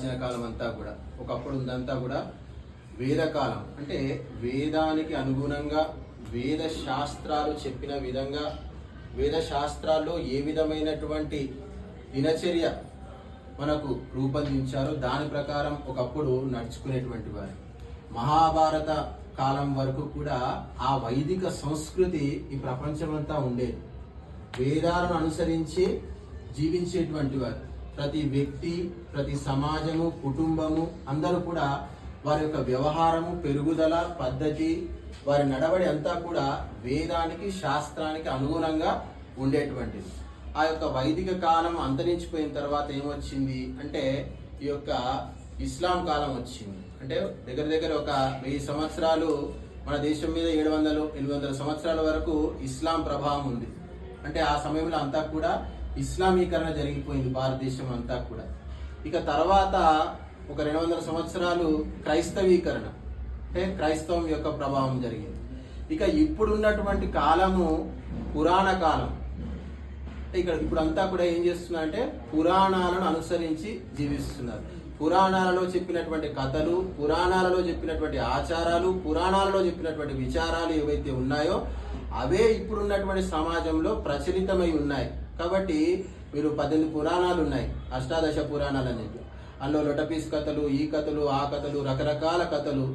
ప్రాచీన కాలం అంతా కూడా ఒకప్పుడు ఉందంతా కూడా వేదకాలం. అంటే వేదానికి అనుగుణంగా వేద శాస్త్రాలు చెప్పిన విధంగా వేద శాస్త్రాల్లో ఏ విధమైనటువంటి దినచర్య మనకు రూపొందించారో దాని ప్రకారం ఒకప్పుడు నడుచుకునేటువంటి వారు. మహాభారత కాలం వరకు కూడా ఆ వైదిక సంస్కృతి ఈ ప్రపంచమంతా ఉండేది. వేదాలను అనుసరించి జీవించేటువంటి వారు. ప్రతి వ్యక్తి ప్రతి సమాజము కుటుంబము అందరూ కూడా వారి యొక్క వ్యవహారము పెరుగుదల పద్ధతి వారి నడవడి అంతా కూడా వేదానికి శాస్త్రానికి అనుగుణంగా ఉండేటువంటిది. ఆ యొక్క వైదిక కాలం అంతరించిపోయిన తర్వాత ఏమొచ్చింది అంటే ఈ యొక్క ఇస్లాం కాలం వచ్చింది. అంటే దగ్గర దగ్గర ఒక వెయ్యి సంవత్సరాలు మన దేశం మీద ఏడు వందలు ఎనిమిది వందల సంవత్సరాల వరకు ఇస్లాం ప్రభావం ఉంది. అంటే ఆ సమయంలో అంతా కూడా ఇస్లామీకరణ జరిగిపోయింది భారతదేశం అంతా కూడా. ఇక తర్వాత ఒక రెండు వందల సంవత్సరాలు క్రైస్తవీకరణ అంటే క్రైస్తవం యొక్క ప్రభావం జరిగింది. ఇక ఇప్పుడున్నటువంటి కాలము పురాణ కాలం. ఇక్కడ ఇప్పుడు అంతా కూడా ఏం చేస్తున్నారంటే పురాణాలను అనుసరించి జీవిస్తున్నారు. పురాణాలలో చెప్పినటువంటి కథలు పురాణాలలో చెప్పినటువంటి ఆచారాలు పురాణాలలో చెప్పినటువంటి విచారాలు ఏవైతే ఉన్నాయో అవే ఇప్పుడున్నటువంటి సమాజంలో ప్రచలితమై ఉన్నాయి. కాబట్టి మీరు పద్దెనిమిది పురాణాలు ఉన్నాయి. అష్టాదశ పురాణాలు అనేవి అందులో లొటపీస్ కథలు ఈ కథలు ఆ కథలు రకరకాల కథలు.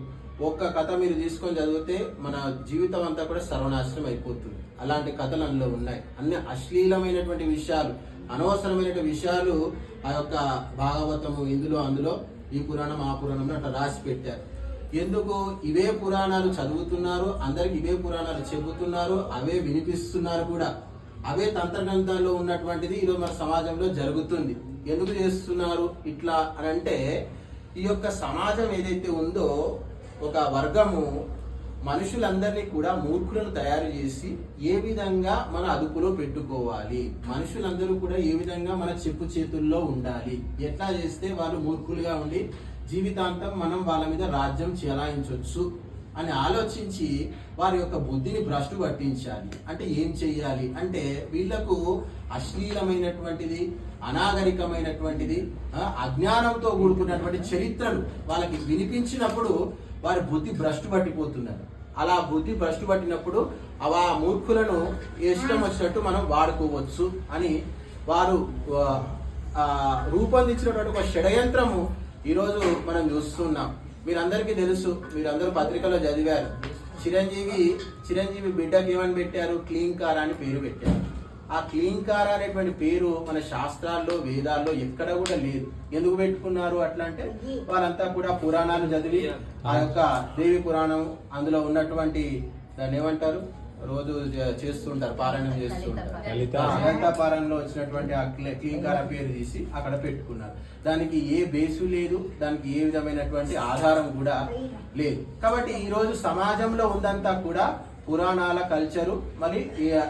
ఒక్క కథ మీరు తీసుకొని చదివితే మన జీవితం అంతా కూడా సర్వనాశనం అయిపోతుంది. అలాంటి కథలు అందులో ఉన్నాయి. అన్ని అశ్లీలమైనటువంటి విషయాలు అనవసరమైనటువంటి విషయాలు ఆ యొక్క భాగవతము ఇందులో అందులో ఈ పురాణం ఆ పురాణంలో అట్లా రాసి పెట్టారు. ఎందుకు ఇవే పురాణాలు చదువుతున్నారు? అందరికి ఇవే పురాణాలు చెబుతున్నారు. అవే వినిపిస్తున్నారు కూడా. అవే తంత్రగ్రంథాల్లో ఉన్నటువంటిది ఈరోజు మన సమాజంలో జరుగుతుంది. ఎందుకు చేస్తున్నారు ఇట్లా అని అంటే ఈ యొక్క సమాజం ఏదైతే ఉందో ఒక వర్గము మనుషులందరినీ కూడా మూర్ఖులను తయారు చేసి ఏ విధంగా మన అదుపులో పెట్టుకోవాలి? మనుషులందరూ కూడా ఏ విధంగా మన చెప్పు చేతుల్లో ఉండాలి? ఎట్లా చేస్తే వాళ్ళు మూర్ఖులుగా ఉండి జీవితాంతం మనం వాళ్ళ మీద రాజ్యం చెలాయించవచ్చు అని ఆలోచించి వారి యొక్క బుద్ధిని భ్రష్టు పట్టించాలి. అంటే ఏం చెయ్యాలి? అంటే వీళ్ళకు అశ్లీలమైనటువంటిది అనాగరికమైనటువంటిది అజ్ఞానంతో కూడుకున్నటువంటి చరిత్రలు వాళ్ళకి వినిపించినప్పుడు వారి బుద్ధి భ్రష్టు పట్టిపోతున్నారు అలా బుద్ధి భ్రష్టు పట్టినప్పుడు అవ ఆ మూర్ఖులను ఇష్టం వచ్చినట్టు మనం వాడుకోవచ్చు అని వారు రూపొందించినటువంటి ఒక షడయంత్రము ఈరోజు మనం చూస్తున్నాం. మీరందరికీ తెలుసు మీరందరూ పత్రికలో చదివారు. చిరంజీవి చిరంజీవి బిడ్డకి ఏమని పెట్టారు? క్లీన్ కార్ అని పేరు పెట్టారు. ఆ క్లీన్ కార్ అనేటువంటి పేరు మన శాస్త్రాల్లో వేదాల్లో ఎక్కడ కూడా లేదు. ఎందుకు పెట్టుకున్నారు అట్లా అంటే వాళ్ళంతా కూడా పురాణాలు చదివి ఆ యొక్క దేవి పురాణం అందులో ఉన్నటువంటి దాన్ని ఏమంటారు? రోజు చేస్తుంటారు పారాయణం చేస్తుంటారు. లలిత పారాయణంలో వచ్చినటువంటి ఆ పేరు తీసి అక్కడ పెట్టుకున్నారు. దానికి ఏ బేసు లేదు దానికి ఏ విధమైనటువంటి ఆధారం కూడా లేదు. కాబట్టి ఈ రోజు సమాజంలో ఉందంతా కూడా పురాణాల కల్చరు మరి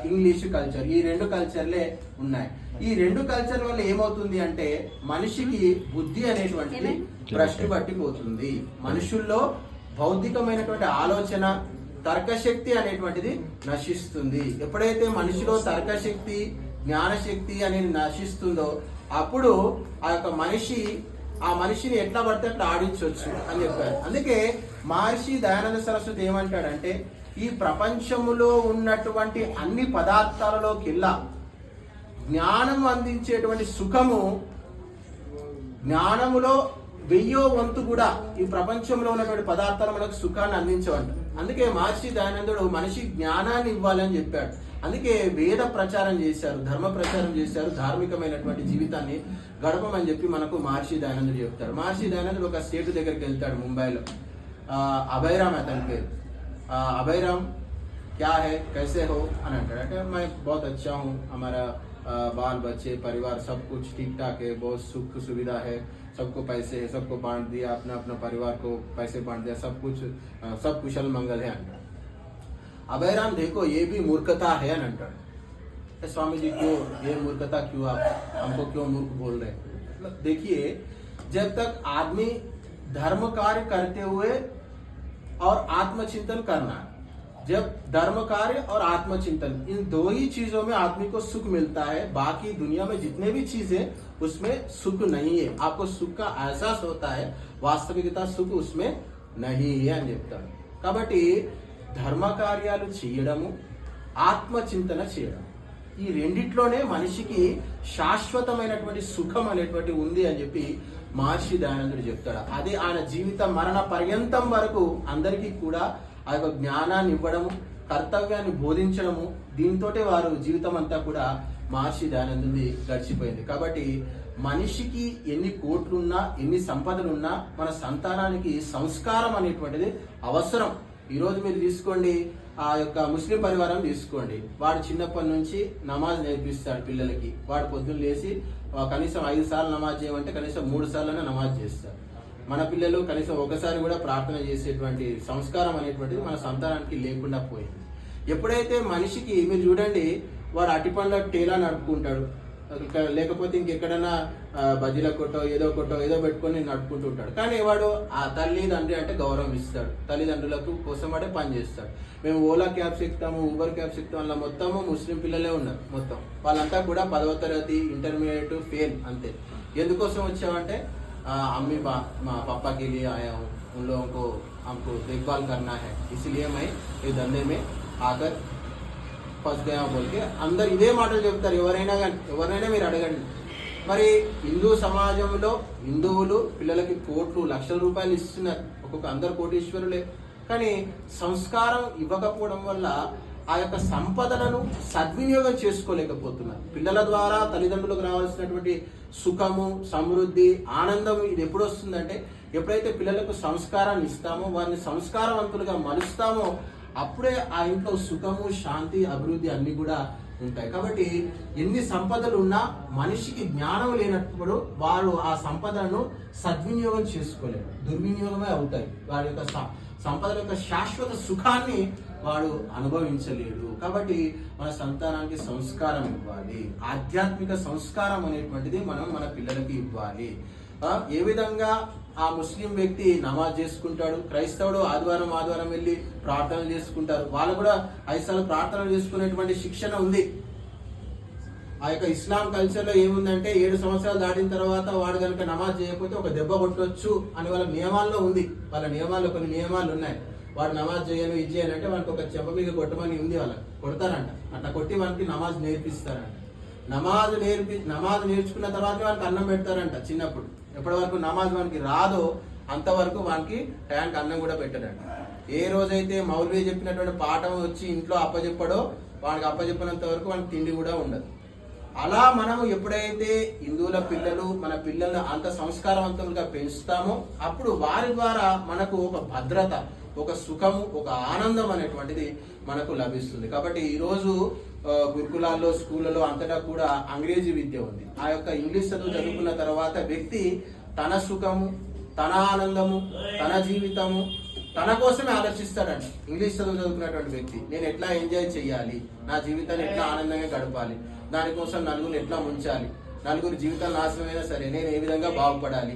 ఇంగ్లీష్ కల్చర్ ఈ రెండు కల్చర్లే ఉన్నాయి. ఈ రెండు కల్చర్ వల్ల ఏమవుతుంది అంటే మనిషికి బుద్ధి అనేటువంటిది భ్రష్టు పట్టిపోతుంది. మనుషుల్లో భౌతికమైనటువంటి ఆలోచన తర్కశక్తి అనేటువంటిది నశిస్తుంది. ఎప్పుడైతే మనిషిలో తర్కశక్తి జ్ఞానశక్తి అనేది నశిస్తుందో అప్పుడు ఆ యొక్క మనిషి ఆ మనిషిని ఎట్లా పడితే అట్లా ఆడించవచ్చు అని చెప్పారు. అందుకే మహర్షి దయానంద సరస్వతి ఏమంటాడంటే ఈ ప్రపంచములో ఉన్నటువంటి అన్ని పదార్థాలలోకెల్లా జ్ఞానం అందించేటువంటి సుఖము జ్ఞానములో వెయ్యో వంతు కూడా ఈ ప్రపంచంలో ఉన్నటువంటి పదార్థాలు మనకు సుఖాన్ని అందించవంట. అందుకే మహర్షి దయానందుడు మనిషి జ్ఞానాన్ని ఇవ్వాలని చెప్పాడు అందుకే వేద ప్రచారం చేశారు ధర్మ ప్రచారం చేశారు ధార్మికమైనటువంటి జీవితాన్ని గడపమని చెప్పి మనకు మహర్షి దయానందుడు చెప్తాడు మహర్షి దయానందుడు ఒక స్టేట్ దగ్గరికి వెళ్తాడు ముంబైలో అభయరామ్ అతని పేరు అభయరామ్ క్యా హే కైసే హో అని అంటాడు అంటే మై బహుత్ అచ్చా హూ హమారా బాల్ బచ్చే పరివార్ సబ్ కుచ్ ఠీక్ ఠాక్ హే బహుత్ సుఖ సువిధా హే सबको पैसे, सबको बांट दिया, अपना अपना परिवार को पैसे बांट दिया, सब कुछ सब कुशल मंगल है अंटाడు अभयराम देखो, ये भी मूर्खता है अंटाడు स्वामी जी क्यों? ये मूर्खता क्यों आप? हमको क्यों मूर्ख बोल रहे मतलब देखिए, जब तक आदमी धर्म कार्य करते हुए और आत्मचिंतन करना जब धर्म कार्य और आत्मचिंतन इन दो ही चीजों में आदमी को सुख मिलता है बाकी दुनिया में जितने भी चीजें उसमें सुख नहीं है आपको सुख का एहसास होता है వాస్తవికత సుఖ ఉస్మే నహి అని చెప్తాడు కాబట్టి ధర్మ కార్యాలు చేయడము ఆత్మచింతన చేయడం ఈ రెండిట్లోనే మనిషికి శాశ్వతమైనటువంటి సుఖం అనేటువంటి ఉంది అని చెప్పి మహర్షి దయానందుడు చెప్తాడు అదే ఆయన జీవిత మరణ పర్యంతం వరకు అందరికీ కూడా ఆ యొక్క జ్ఞానాన్ని ఇవ్వడము కర్తవ్యాన్ని బోధించడము దీంతోటే వారు జీవితం అంతా కూడా మహర్షి దయానందుడి గడిచిపోయింది. కాబట్టి మనిషికి ఎన్ని కోట్లున్నా ఎన్ని సంపదలున్నా మన సంతానానికి సంస్కారం అనేటువంటిది అవసరం. ఈరోజు మీరు తీసుకోండి ఆ యొక్క ముస్లిం పరివారం తీసుకోండి. వాడు చిన్నప్పటి నుంచి నమాజ్ నేర్పిస్తాడు పిల్లలకి. వాడు పొద్దున్న లేచి కనీసం ఐదు సార్లు నమాజ్ చేయమంటే కనీసం మూడు సార్లు నమాజ్ చేస్తాడు. మన పిల్లలు కనీసం ఒకసారి కూడా ప్రార్థన చేసేటువంటి సంస్కారం అనేటువంటిది మన సంతానానికి లేకుండా పోయింది. ఎప్పుడైతే మనిషికి మీరు చూడండి వాడు అటిపండ్ల టేలా నడుపుకుంటాడు. లేకపోతే ఇంకెక్కడైనా బజ్జీల కొట్టో ఏదో కొట్టో ఏదో పెట్టుకొని నడుపుకుంటూ ఉంటాడు. కానీ వాడు ఆ తల్లిదండ్రి అంటే గౌరవం ఇస్తాడు. తల్లిదండ్రులకు కోసం అంటే పని చేస్తాడు. మేము ఓలా క్యాబ్స్ ఎక్కుతాము ఊబర్ క్యాబ్స్ ఎక్కుతాం అలా మొత్తము ముస్లిం పిల్లలే ఉన్నారు మొత్తం. వాళ్ళంతా కూడా పదవ తరగతి ఇంటర్మీడియట్ ఫెయిల్ అంతే. ఎందుకోసం వచ్చామంటే अम्मी बा माँ पापा के लिए आया हूँ उन लोगों को हमको देखभाल करना है इसलिए मैं ये धंधे में आकर ఫస్ట్ గయా బోల్కే అందరు ఇదే మాటలు చెప్తారు ఎవరైనా కానీ ఎవరైనా మీరు అడగండి మరి హిందూ సమాజంలో హిందువులు పిల్లలకి కోట్లు లక్షల రూపాయలు ఇస్తున్నారు ఒక్కొక్క అందరు కోటీశ్వరులే కానీ సంస్కారం ఇవ్వకపోవడం వల్ల ఆ యొక్క సంపదలను సద్వినియోగం చేసుకోలేకపోతున్నారు. పిల్లల ద్వారా తల్లిదండ్రులకు రావాల్సినటువంటి సుఖము సమృద్ధి ఆనందం ఇది ఎప్పుడు వస్తుందంటే ఎప్పుడైతే పిల్లలకు సంస్కారాన్ని ఇస్తామో వారిని సంస్కారవంతులుగా మలుస్తామో అప్పుడే ఆ ఇంట్లో సుఖము శాంతి అభివృద్ధి అన్ని కూడా ఉంటాయి. కాబట్టి ఎన్ని సంపదలు ఉన్నా మనిషికి జ్ఞానం లేనప్పుడు వారు ఆ సంపదలను సద్వినియోగం చేసుకోలేరు. దుర్వినియోగమే అవుతాయి. వారి యొక్క స- సంపదల యొక్క శాశ్వత సుఖాన్ని వాడు అనుభవించలేడు. కాబట్టి మన సంతానానికి సంస్కారం ఇవ్వాలి. ఆధ్యాత్మిక సంస్కారం అనేటువంటిది మనం మన పిల్లలకి ఇవ్వాలి. ఏ విధంగా ఆ ముస్లిం వ్యక్తి నమాజ్ చేసుకుంటాడు క్రైస్తవుడు ఆదివారం ఆదివారం వెళ్ళి ప్రార్థనలు చేసుకుంటారు వాళ్ళు కూడా ఐదు ప్రార్థనలు చేసుకునేటువంటి శిక్షణ ఉంది. ఆ యొక్క ఇస్లాం కల్చర్లో ఏముందంటే ఏడు సంవత్సరాలు దాటిన తర్వాత వాడు కనుక నమాజ్ చేయకపోతే ఒక దెబ్బ కొట్టవచ్చు అని వాళ్ళ నియమాల్లో ఉంది. వాళ్ళ నియమాల్లో కొన్ని నియమాలు ఉన్నాయి. వాడు నమాజ్ చేయను ఇది చేయాలంటే అంటే వానికి ఒక చెప్ప మీద కొట్టమని ఉంది వాళ్ళకి. కొడతారంట. అట్లా కొట్టి వానికి నమాజ్ నేర్పిస్తారంట. నమాజ్ నేర్పి నమాజ్ నేర్చుకున్న తర్వాత వానికి అన్నం పెడతారంట చిన్నప్పుడు. ఎప్పటి వరకు నమాజ్ వానికి రాదో అంతవరకు వానికి ట్యాంక్ అన్నం కూడా పెట్టారంట ఏ రోజైతే మౌల్వీ చెప్పినటువంటి పాఠం వచ్చి ఇంట్లో అప్పచెప్పడో వానికి అప్పచెప్పినంత వరకు వానికి తిండి కూడా ఉండదు. అలా మనం ఎప్పుడైతే హిందువుల పిల్లలు మన పిల్లలను అంత సంస్కారవంతులుగా పెంచుతామో అప్పుడు వారి ద్వారా మనకు ఒక భద్రత ఒక సుఖము ఒక ఆనందం అనేటువంటిది మనకు లభిస్తుంది. కాబట్టి ఈరోజు గురుకులాల్లో స్కూళ్ళలో అంతటా కూడా అంగ్రేజీ విద్య ఉంది. ఆ యొక్క ఇంగ్లీష్ చదువు చదువుకున్న తర్వాత వ్యక్తి తన సుఖము తన ఆనందము తన జీవితము తన కోసమే ఆలోచిస్తాడంట. ఇంగ్లీష్ చదువు చదువుకున్నటువంటి వ్యక్తి నేను ఎట్లా ఎంజాయ్ చేయాలి నా జీవితాన్ని ఎట్లా ఆనందంగా గడపాలి? దానికోసం నలుగురు ఎట్లా ముంచాలి? నలుగురు జీవితం నాశనమైనా సరే నేను ఏ విధంగా బాగుపడాలి?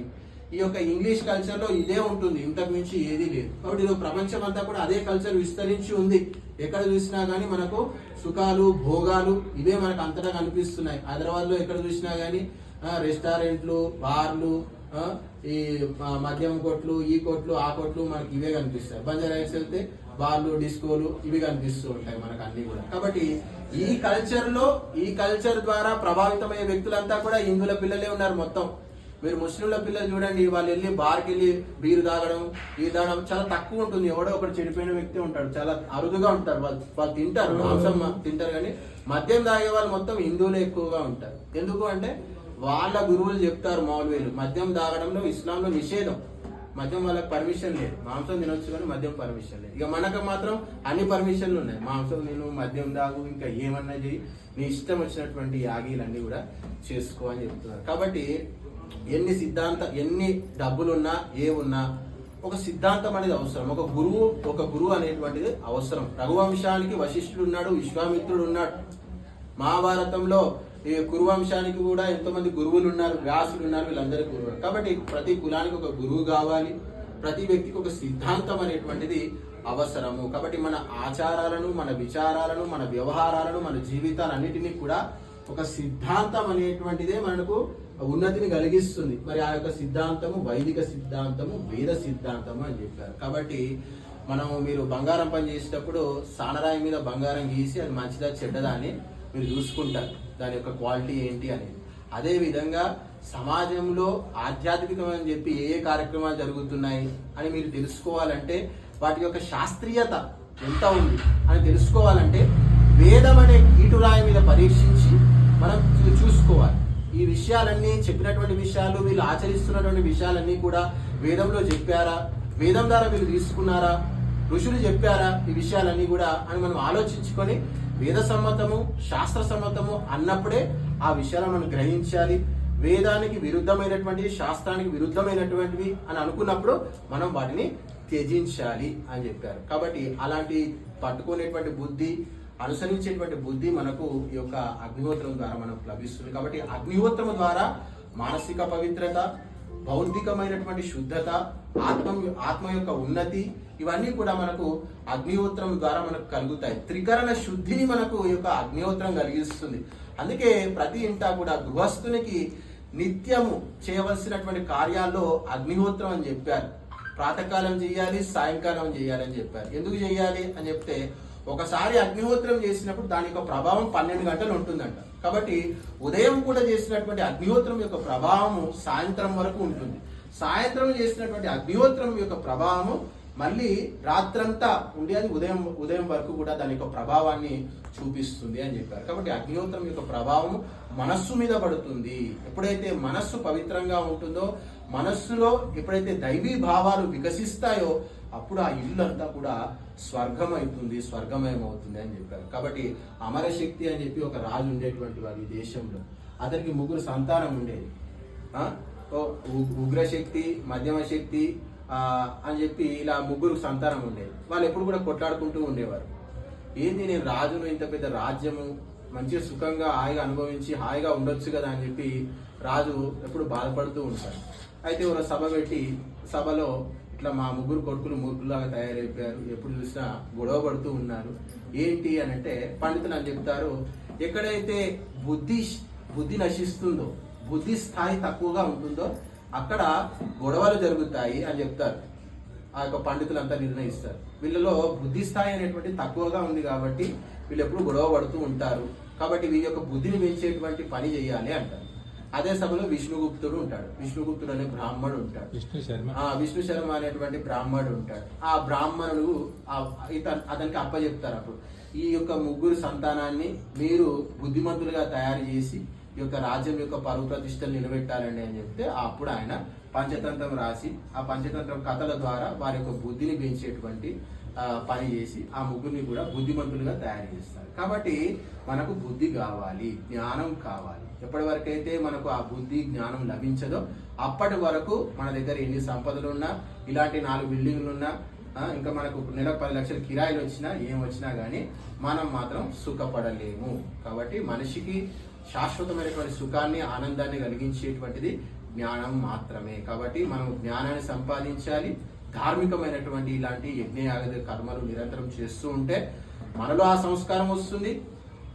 ఈ యొక్క ఇంగ్లీష్ కల్చర్లో ఇదే ఉంటుంది ఇంతకు మించి లేదు. కాబట్టి ఇది ప్రపంచం అంతా కూడా అదే కల్చర్ విస్తరించి ఉంది. ఎక్కడ చూసినా కానీ మనకు సుఖాలు భోగాలు ఇవే మనకు అంతటా కనిపిస్తున్నాయి. హైదరాబాద్లో ఎక్కడ చూసినా కానీ రెస్టారెంట్లు బార్లు ఈ మద్యం కొట్లు ఈ కొట్లు ఆ కొట్లు మనకి ఇవే కనిపిస్తాయి. బంజారా వెళ్తే బార్లు డిస్కోలు ఇవి కనిపిస్తూ ఉంటాయి మనకు అన్ని కూడా. కాబట్టి ఈ కల్చర్లో ఈ కల్చర్ ద్వారా ప్రభావితమయ్యే వ్యక్తులంతా కూడా హిందువుల పిల్లలే ఉన్నారు మొత్తం. మీరు ముస్లింల పిల్లలు చూడండి వాళ్ళు వెళ్ళి బార్కి వెళ్ళి బీరు తాగడం ఈ తాగడం చాలా తక్కువ ఉంటుంది. ఎవడో ఒకటి చెడిపోయిన వ్యక్తి ఉంటాడు. చాలా అరుదుగా ఉంటారు. వాళ్ళు వాళ్ళు తింటారు మాంసం తింటారు కానీ మద్యం తాగే వాళ్ళు మొత్తం హిందువులే ఎక్కువగా ఉంటారు. ఎందుకు అంటే వాళ్ళ గురువులు చెప్తారు మౌలవీలు మద్యం తాగడంలో ఇస్లాంలో నిషేధం. మద్యం వాళ్ళకి పర్మిషన్ లేదు. మాంసం తినొచ్చు కానీ మద్యం పర్మిషన్ లేదు. ఇక మనకు మాత్రం అన్ని పర్మిషన్లు ఉన్నాయి. మాంసం నేను మద్యం తాగు ఇంకా ఏమన్నా చేయి నీ ఇష్టం వచ్చినటువంటి యాగీలన్నీ కూడా చేసుకో అని చెప్తున్నారు. కాబట్టి ఎన్ని సిద్ధాంత ఎన్ని డబ్బులున్నా ఏ ఉన్నా ఒక సిద్ధాంతం అనేది అవసరం. ఒక గురువు ఒక గురువు అనేటువంటిది అవసరం. రఘువంశానికి వశిష్ఠుడు ఉన్నాడు విశ్వామిత్రుడు ఉన్నాడు మహాభారతంలో ఈ కురువంశానికి కూడా ఎంతోమంది గురువులు ఉన్నారు వ్యాసులు ఉన్నారు వీళ్ళందరూ గురువులు. కాబట్టి ప్రతి కులానికి ఒక గురువు కావాలి. ప్రతి వ్యక్తికి ఒక సిద్ధాంతం అనేటువంటిది అవసరము. కాబట్టి మన ఆచారాలను మన విచారాలను మన వ్యవహారాలను మన జీవితాలన్నిటినీ కూడా ఒక సిద్ధాంతం అనేటువంటిదే మనకు ఉన్నతిని కలిగిస్తుంది. మరి ఆ యొక్క సిద్ధాంతము వైదిక సిద్ధాంతము వేద సిద్ధాంతము అని చెప్పారు. కాబట్టి మనం మీరు బంగారం పని చేసేటప్పుడు సానరాయి మీద బంగారం గీసి అది మంచిదా చెడ్డదా అని మీరు చూసుకుంటారు. దాని యొక్క క్వాలిటీ ఏంటి అనేది. అదే విధంగా సమాజంలో ఆధ్యాత్మికమని చెప్పి ఏ ఏ కార్యక్రమాలు జరుగుతున్నాయి అని మీరు తెలుసుకోవాలంటే వాటి యొక్క శాస్త్రీయత ఎంత ఉంది అని తెలుసుకోవాలంటే వేదం అనే కీటురాయి మీద పరీక్షించి మనం చూసుకోవాలి. విషయాలన్నీ చెప్పినటువంటి విషయాలు వీళ్ళు ఆచరిస్తున్నటువంటి విషయాలన్నీ కూడా వేదంలో చెప్పారా? వేదం ద్వారా వీళ్ళు తీసుకున్నారా? ఋషులు చెప్పారా ఈ విషయాలన్నీ కూడా అని మనం ఆలోచించుకొని వేద సమ్మతము శాస్త్ర సమ్మతము అన్నప్పుడే ఆ విషయాలను మనం గ్రహించాలి. వేదానికి విరుద్ధమైనటువంటి శాస్త్రానికి విరుద్ధమైనటువంటివి అని అనుకున్నప్పుడు మనం వాటిని త్యజించాలి అని చెప్పారు. కాబట్టి అలాంటి పట్టుకునేటువంటి బుద్ధి అనుసరించేటువంటి బుద్ధి మనకు ఈ యొక్క అగ్నిహోత్రం ద్వారా మనకు లభిస్తుంది. కాబట్టి అగ్నిహోత్రం ద్వారా మానసిక పవిత్రత భౌతికమైనటువంటి శుద్ధత ఆత్మ ఆత్మ యొక్క ఉన్నతి ఇవన్నీ కూడా మనకు అగ్నిహోత్రం ద్వారా మనకు కలుగుతాయి. త్రికరణ శుద్ధిని మనకు ఈ యొక్క అగ్నిహోత్రం కలిగిస్తుంది. అందుకే ప్రతి ఇంటా కూడా గృహస్థునికి నిత్యము చేయవలసినటువంటి కార్యాల్లో అగ్నిహోత్రం అని చెప్పారు. ప్రాతకాలం చేయాలి సాయంకాలం చేయాలి అని చెప్పారు. ఎందుకు చేయాలి అని చెప్తే ఒకసారి అగ్నిహోత్రం చేసినప్పుడు దాని యొక్క ప్రభావం పన్నెండు గంటలు ఉంటుందంట. కాబట్టి ఉదయం కూడా చేసినటువంటి అగ్నిహోత్రం యొక్క ప్రభావము సాయంత్రం వరకు ఉంటుంది. సాయంత్రం చేసినటువంటి అగ్నిహోత్రం యొక్క ప్రభావము మళ్ళీ రాత్రంతా ఉండి అది ఉదయం ఉదయం వరకు కూడా దాని యొక్క ప్రభావాన్ని చూపిస్తుంది అని చెప్పారు. కాబట్టి అగ్నిహోత్రం యొక్క ప్రభావం మనస్సు మీద పడుతుంది. ఎప్పుడైతే మనస్సు పవిత్రంగా ఉంటుందో మనస్సులో ఎప్పుడైతే దైవీ భావాలు వికసిస్తాయో అప్పుడు ఆ ఇల్లు అంతా కూడా స్వర్గం అవుతుంది స్వర్గమయం అవుతుంది అని చెప్పారు. కాబట్టి అమరశక్తి అని చెప్పి ఒక రాజు ఉండేటువంటి వారి దేశంలో. అతనికి ముగ్గురు సంతానం ఉండేది. ఓ ఉగ్రశక్తి మధ్యమ శక్తి అని చెప్పి ఇలా ముగ్గురు సంతానం ఉండేది. వాళ్ళు ఎప్పుడు కూడా కొట్లాడుకుంటూ ఉండేవారు. ఏంది నేను రాజును ఇంత పెద్ద రాజ్యము మంచిగా సుఖంగా హాయిగా అనుభవించి హాయిగా ఉండొచ్చు కదా అని చెప్పి రాజు ఎప్పుడు బాధపడుతూ ఉంటాడు. అయితే ఒక సభ పెట్టి సభలో ఇట్లా మా ముగ్గురు కొడుకులు మూర్ఖులాగా తయారైపోయారు. ఎప్పుడు చూసినా గొడవ పడుతూ ఉన్నారు. ఏంటి అని అంటే పండితులు అని చెప్తారు ఎక్కడైతే బుద్ధి బుద్ధి నశిస్తుందో బుద్ధి స్థాయి తక్కువగా ఉంటుందో అక్కడ గొడవలు జరుగుతాయి అని చెప్తారు. ఆ యొక్క పండితులంతా నిర్ణయిస్తారు. వీళ్ళలో బుద్ధి స్థాయి అనేటువంటి తక్కువగా ఉంది కాబట్టి వీళ్ళు ఎప్పుడు గొడవ పడుతూ ఉంటారు. కాబట్టి వీళ్ళ యొక్క బుద్ధిని పెంచేటువంటి పని చేయాలి అంటారు. అదే సభలో విష్ణుగుప్తుడు ఉంటాడు. విష్ణుగుప్తుడు అనే బ్రాహ్మడు ఉంటాడు. విష్ణు శర్మ. ఆ విష్ణు శర్మ అనేటువంటి బ్రాహ్మణుడు ఉంటాడు. ఆ బ్రాహ్మణుడు అతనికి అప్పచెప్తారు అప్పుడు. ఈ యొక్క ముగ్గురు సంతానాన్ని మీరు బుద్ధిమంతులుగా తయారు చేసి ఈ యొక్క రాజ్యం యొక్క పరువు ప్రతిష్టలు నిలబెట్టాలండి అని చెప్తే అప్పుడు ఆయన పంచతంత్రం రాసి ఆ పంచతంత్రం కథల ద్వారా వారి యొక్క బుద్ధిని పెంచేటువంటి పని చేసి ఆ ముగ్గురిని కూడా బుద్ధిమంతులుగా తయారు చేస్తారు. కాబట్టి మనకు బుద్ధి కావాలి జ్ఞానం కావాలి. ఎప్పటి వరకైతే మనకు ఆ బుద్ధి జ్ఞానం లభించదో అప్పటి వరకు మన దగ్గర ఎన్ని సంపదలు ఉన్నా ఇలాంటి నాలుగు బిల్డింగ్లు ఉన్నా ఇంకా మనకు నెలకు పది లక్షల కిరాయిలు వచ్చినా ఏం వచ్చినా కానీ మనం మాత్రం సుఖపడలేము. కాబట్టి మనిషికి శాశ్వతమైనటువంటి సుఖాన్ని ఆనందాన్ని కలిగించేటువంటిది జ్ఞానం మాత్రమే. కాబట్టి మనం జ్ఞానాన్ని సంపాదించాలి ధార్మికమైనటువంటి ఇలాంటి యజ్ఞయాగ కర్మలు నిరంతరం చేస్తూ ఉంటే మనలో ఆ సంస్కారం వస్తుంది.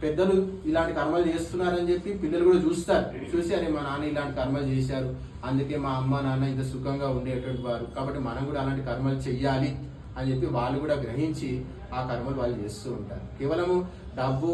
పెద్దలు ఇలాంటి కర్మలు చేస్తున్నారని చెప్పి పిల్లలు కూడా చూస్తారు. చూసి అరే మా నాన్న ఇలాంటి కర్మలు చేశారు. అందుకే మా అమ్మ నాన్న ఇంత సుఖంగా ఉండేటువంటి వారు. కాబట్టి మనం కూడా అలాంటి కర్మలు చెయ్యాలి అని చెప్పి వాళ్ళు కూడా గ్రహించి ఆ కర్మలు వాళ్ళు చేస్తూ ఉంటారు. కేవలము డబ్బు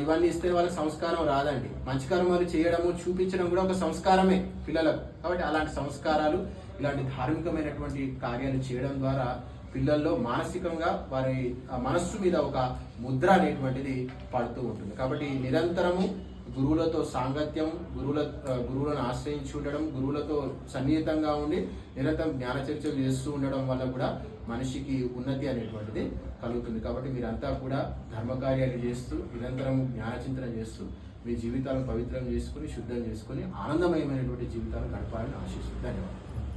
ఇవన్నీ ఇస్తే వాళ్ళకి సంస్కారం రాదండి. మంచి కర్మలు చేయడము చూపించడం కూడా ఒక సంస్కారమే పిల్లలకు. కాబట్టి అలాంటి సంస్కారాలు ఇలాంటి ధార్మికమైనటువంటి కార్యాలు చేయడం ద్వారా పిల్లల్లో మానసికంగా వారి మనస్సు మీద ఒక ముద్ర అనేటువంటిది పడుతూ ఉంటుంది. కాబట్టి నిరంతరము గురువులతో సాంగత్యం గురువుల గురువులను ఆశ్రయించి ఉండడం గురువులతో సన్నిహితంగా ఉండి నిరంతరం జ్ఞాన చర్చలు చేస్తూ ఉండడం వల్ల కూడా మనిషికి ఉన్నతి అనేటువంటిది కలుగుతుంది. కాబట్టి మీరంతా కూడా ధర్మకార్యాలు చేస్తూ నిరంతరం జ్ఞానచింతన చేస్తూ మీ జీవితాలను పవిత్రం చేసుకుని శుద్ధం చేసుకుని ఆనందమయమైనటువంటి జీవితాలను గడపాలని ఆశిస్తుంది ధన్యవాదాలు.